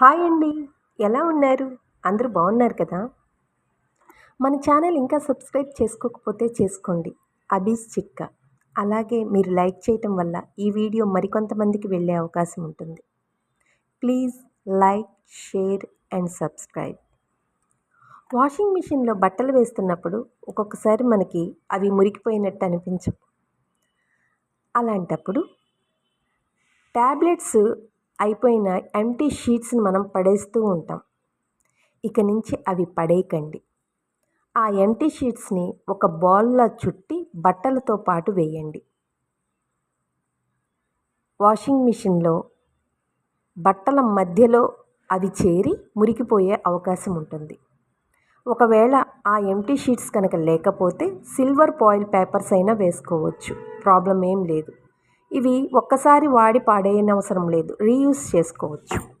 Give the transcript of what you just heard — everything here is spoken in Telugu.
హాయ్ అండి. ఎలా ఉన్నారు? అందరూ బాగున్నారు కదా? మన ఛానల్ ఇంకా సబ్స్క్రైబ్ చేసుకోకపోతే చేసుకోండి. అబీస్ చిట్కా. అలాగే మీరు లైక్ చేయటం వల్ల ఈ వీడియో మరికొంతమందికి వెళ్ళే అవకాశం ఉంటుంది. Please like share and subscribe. Washing మిషన్లో బట్టలు వేస్తున్నప్పుడు ఒక్కొక్కసారి మనకి అవి మురికిపోయినట్టు అనిపించవు. అలాంటప్పుడు ట్యాబ్లెట్స్ అయిపోయిన ఎంటీ షీట్స్ని మనం పడేస్తూ ఉంటాం. ఇక నుంచి అవి పడేయకండి. ఆ ఎంటీ షీట్స్ని ఒక బాల్లా చుట్టి బట్టలతో పాటు వేయండి. వాషింగ్ మిషన్లో బట్టల మధ్యలో అవి చేరి మురికిపోయే అవకాశం ఉంటుంది. ఒకవేళ ఆ ఎంటీ షీట్స్ కనుక లేకపోతే సిల్వర్ పాయిల్ పేపర్స్ అయినా వేసుకోవచ్చు. ప్రాబ్లం ఏం లేదు. ఇవి ఒక్కసారి వాడి పాడేయనవసరం లేదు. రీయూస్ చేసుకోవచ్చు.